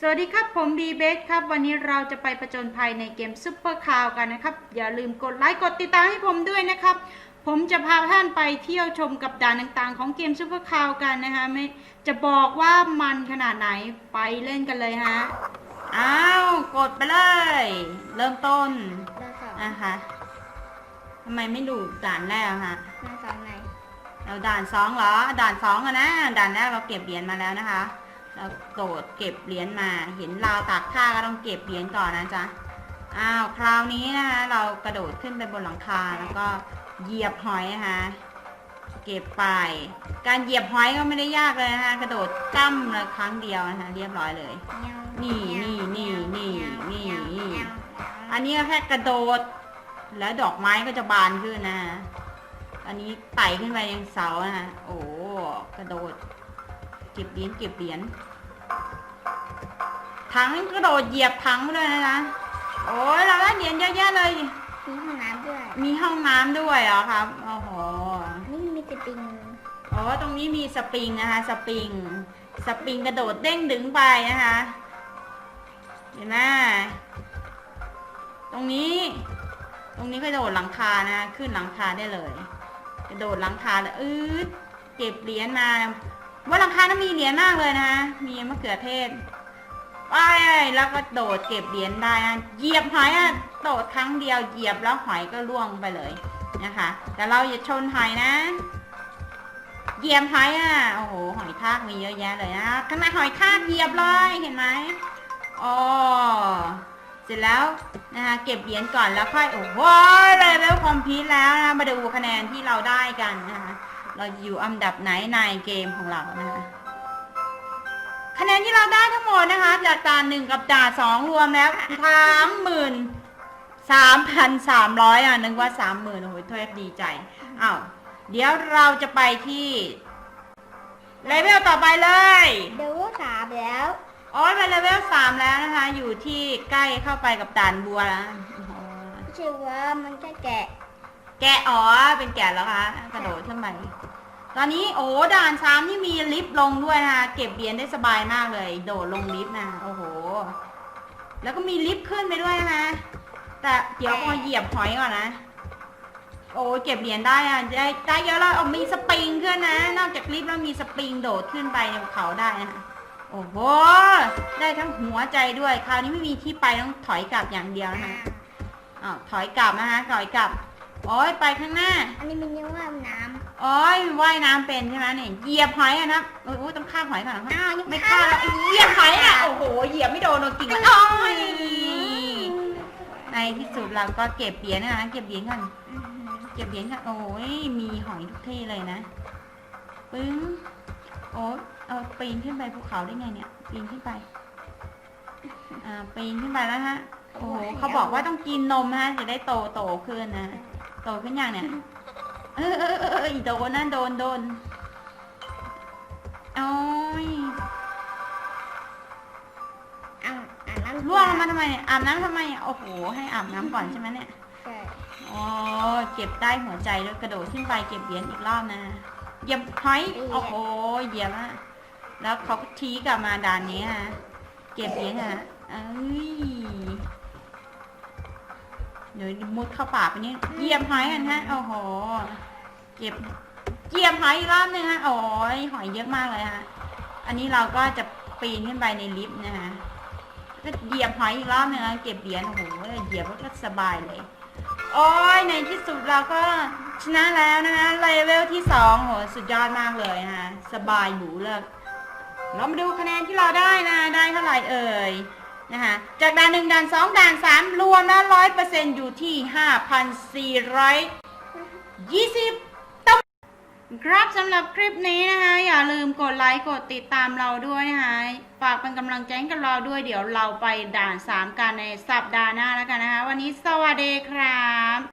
สวัสดีครับผมบีเบสครับ วันนี้เราจะไปประจนภัยในเกมซุปเปอร์คาวกันนะครับ อย่าลืมกดไลค์กดติดตามให้ผมด้วยนะครับ ผมจะพาท่านไปเที่ยวชมกับด่านต่างๆ ของเกมซุปเปอร์คาวกันนะคะไม่จะบอกว่ามันขนาดไหนไปเล่นกันเลยฮะอ้าวกดไปเลย เริ่มต้นได้ค่ะนะคะทำไมไม่ดูด่านแรกอะฮะหน้าสองไหนเราด่านสองเหรอ ด่านสองอะนะ ด่านแรกเราเก็บเหรียญมาแล้วนะคะ เราโดดเก็บเหรียญมา เห็นราวตากผ้าก็ต้องเก็บเหรียญก่อนนะจ๊ะ อ้าว คราวนี้นะคะเรากระโดดขึ้นไปบนหลังคาแล้วก็เหยียบหอยนะคะเก็บไป การเหยียบหอยก็ไม่ได้ยากเลยนะคะกระโดดจ้ำเลยครั้งเดียวนะคะเรียบร้อยเลย นี่นี่นี่นี่นี่อันนี้แค่กระโดด แล้วดอกไม้ก็จะบานขึ้นนะ อันนี้ไต่ขึ้นไปยังเสานะฮะโอ้กระโดด เก็บเหรียญเก็บเหรียญถังกระโดดเหยียบถังไปด้วยนะนะโอ้ยเราได้เหรียญเยอะแยะเลย มีห้องน้ำด้วย มีห้องน้ำด้วยเหรอครับโอ้โหนี่มีสปริงอ๋อตรงนี้มีสปริงนะคะ สปริง สปริงกระโดดเด้งดึงไปนะคะ เห็นไหมตรงนี้ ตรงนี้กระโดดหลังคานะ ขึ้นหลังคาได้เลย กระโดดหลังคาเลยอืดเก็บเหรียญมา ว่าหลังคานั้นมีเหรียญมากเลยนะ มีมะเขือเทศไปแล้วก็โดดเก็บเหรียญได้นะเหยียบหอยอะโดดครั้งเดียวเหยียบแล้วหอยก็ล่วงไปเลยนะคะ แต่เราอย่าชนหอยนะเหยียบหอยอะ โอ้โห หอยทากมีเยอะแยะเลยนะขนาดหอยทากเหยียบเลยเห็นไหมอ๋อเสร็จแล้วนะคะเก็บเหรียญก่อนแล้วค่อย โอ้โหเลเวลคอมพิวแล้วนะ มาดูคะแนนที่เราได้กันนะคะ เราอยู่อันดับไหนในเกมของเรานะคะคะแนนที่เราได้ทั้งหมดนะคะจากด่านหนึ่งกับด่านสองรวมแล้วสามหมื่นสามพันสามร้อยอะนึกว่าสามหมื่นโอ้โหเทบดีใจอ้าวเดี๋ยวเราจะไปที่เลเวลต่อไปเลยเดี๋ยวสามแล้วโอ้ยไปเลเวลสามแล้วนะคะ อยู่ที่ใกล้เข้าไปกับด่านบัวแล้วโอ้โหไม่ใช่ว่ามันแค่แกะ แกะอ๋อเป็นแกะแล้วคะกระโดดขึ้นไป ตอนนี้โอ้ด่านสามที่มีลิฟต์ลงด้วยนะคะเก็บเหรียญได้สบายมากเลย โดดลงลิฟต์นะโอ้โห แล้วก็มีลิฟต์ขึ้นไปด้วยนะคะแต่เดี๋ยวพอเหยียบหอยก่อนนะโอ้เก็บเหรียญได้อะได้ได้เยอะแล้วเอามีสปริงขึ้นนะ นอกจากลิฟต์แล้วมีสปริงโดดขึ้นไปในเขาได้นะคะโอ้โห ได้ทั้งหัวใจด้วย คราวนี้ไม่มีที่ไปต้องถอยกลับอย่างเดียวนะคะอ้าวถอยกลับนะคะถอยกลับ โอ้ยไปข้างหน้า อันนี้มันเรียกว่าน้โอ้ยว่ายน้ำเป็นใช่ไหมเนี่ยเหยียบหอยอะนะโอ้ยโอ้ยต้องข้ามหอยก่อนนะำอ้าวยังไม่ข้ามแล้วเหยียบหอยอะโอ้โหเหยียบไม่โดนโดนกิ่งไม้โอ้ยในที่สุดเราก็เก็บเหรียญนะคะเก็บเหรียญกันเก็บเหรียญค่ะโอ้ยมีหอยทุกที่เลยนะปึ้งโอ้ยเอาปีนขึ้นไปภูเขาได้ไงเนี่ย ปีนขึ้นไปอ่าปีนขึ้นไปแล้วฮะโอ้โหเขาบอกว่าต้องกินนมฮะจะได้โตโตขึ้นนะ โตขึ้นอย่างเนี่ย เออเออเออเออโดนนะโดนโดนโอ้ยอ้าวอ่านน้ำล่วงลงมาทำไมเนี่ยอาบน้ำทำไมอะโอ้โห ให้อาบน้ำก่อนใช่ไหมเนี่ยใช่อ๋อเก็บได้หัวใจด้วยกระโดดขึ้นไปเก็บเหรียญอีกรอบนะเหยียบหอยโอ้โหเหยียบอะแล้วเขาก็ชี้กลับมาด่านนี้ฮะเก็บเหรียญอะเอ้ย เดี๋ยวมุดเข้าป่าไปนี่เหยียบหอยกันฮะโอ้โห เก็บเหยียบหอยอีกรอบนึงฮะโอ้ยหอยเยอะมากเลยฮะ อันนี้เราก็จะปีนขึ้นไปในลิฟต์นะฮะก็เหยียบหอยอีกรอบนึงนะเก็บเหรียญโอ้โหเหยียบแล้วก็สบายเลย โอ้ยในที่สุดเราก็ชนะแล้วนะคะเลเวลที่สองโหสุดยอดมากเลยนะคะสบายหรูเลยเรามาดูคะแนนที่เราได้นะ ได้เท่าไหร่เอ่ย นะคะจากด่านหนึ่งด่านสองด่านสามรวมแล้วร้อยเปอร์เซ็นอยู่ที่ห้าพันสี่ร้อยยี่สิบครับสำหรับคลิปนี้นะคะอย่าลืมกดไลค์กดติดตามเราด้วยนะคะฝากเป็นกำลังใจกับเราด้วยเดี๋ยวเราไปด่าน3กันในสัปดาห์หน้าแล้วกันนะคะ วันนี้สวัสดีครับ